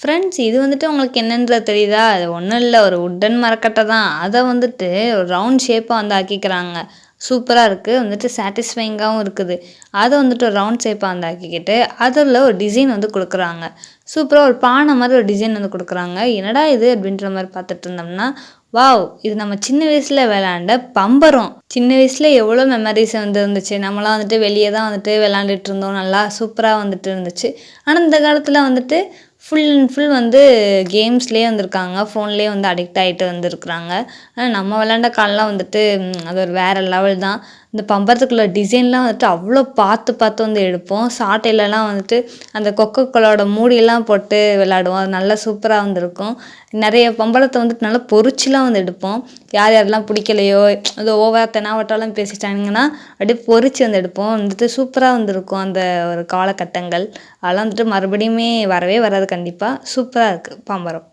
Friends இது வந்துட்டு உங்களுக்கு என்னன்றது தெரியுதா? அது ஒன்றும் இல்லை ஒரு உட்டன் மரக்கட்டை தான். அதை வந்துட்டு ஒரு ரவுண்ட் ஷேப்பாக வந்து ஆக்கிக்கிறாங்க. சூப்பராக இருக்குது வந்துட்டு சாட்டிஸ்ஃபைங்காகவும் இருக்குது. அதை வந்துட்டு ஒரு ரவுண்ட் ஷேப்பாக வந்து ஆக்கிக்கிட்டு அதில் ஒரு டிசைன் வந்து கொடுக்குறாங்க. சூப்பராக ஒரு பானை மாதிரி ஒரு டிசைன் வந்து கொடுக்குறாங்க. என்னடா இது அப்படின்ற மாதிரி பார்த்துட்டு இருந்தோம்னா வாவ் இது நம்ம சின்ன வயசில் விளாண்ட பம்பரம். சின்ன வயசில் எவ்வளோ மெமரிஸ் வந்து இருந்துச்சு. நம்மளாம் வந்துட்டு வெளியே தான் வந்துட்டு விளாண்டுட்டு இருந்தோம். நல்லா சூப்பராக வந்துட்டு இருந்துச்சு. ஆனால் இந்த காலத்தில் வந்துட்டு ஃபுல் அண்ட் ஃபுல் வந்து கேம்ஸ்லேயே வந்திருக்காங்க. ஃபோன்லேயே வந்து அடிக்ட் ஆகிட்டு வந்திருக்குறாங்க. ஆனால் நம்ம விளாண்ட காலம்லாம் வந்துட்டு அது ஒரு வேறு லெவல் தான். இந்த பம்பரத்துக்குள்ள டிசைன்லாம் வந்துட்டு அவ்வளோ பார்த்து பார்த்து வந்து எடுப்போம். சாட்டையிலலாம் வந்துட்டு அந்த கொக்கோக்கோலோட மூடியெல்லாம் போட்டு விளாடுவோம் அது நல்லா சூப்பராக வந்திருக்கும். நிறைய பம்பரத்தை வந்துட்டு நல்லா பொறிச்சுலாம் வந்து எடுப்போம். யார் யாரெல்லாம் பிடிக்கலையோ அது ஓவரா தெனாவட்டாலாம் பேசிட்டாங்கன்னா அப்படியே பொரிச்சு வந்து எடுப்போம். வந்துட்டு சூப்பராக வந்திருக்கும் அந்த ஒரு காலகட்டங்கள். அதெல்லாம் வந்துட்டு மறுபடியுமே வரவே வராது கண்டிப்பாக சூப்பராக இருக்குது பம்பரம்.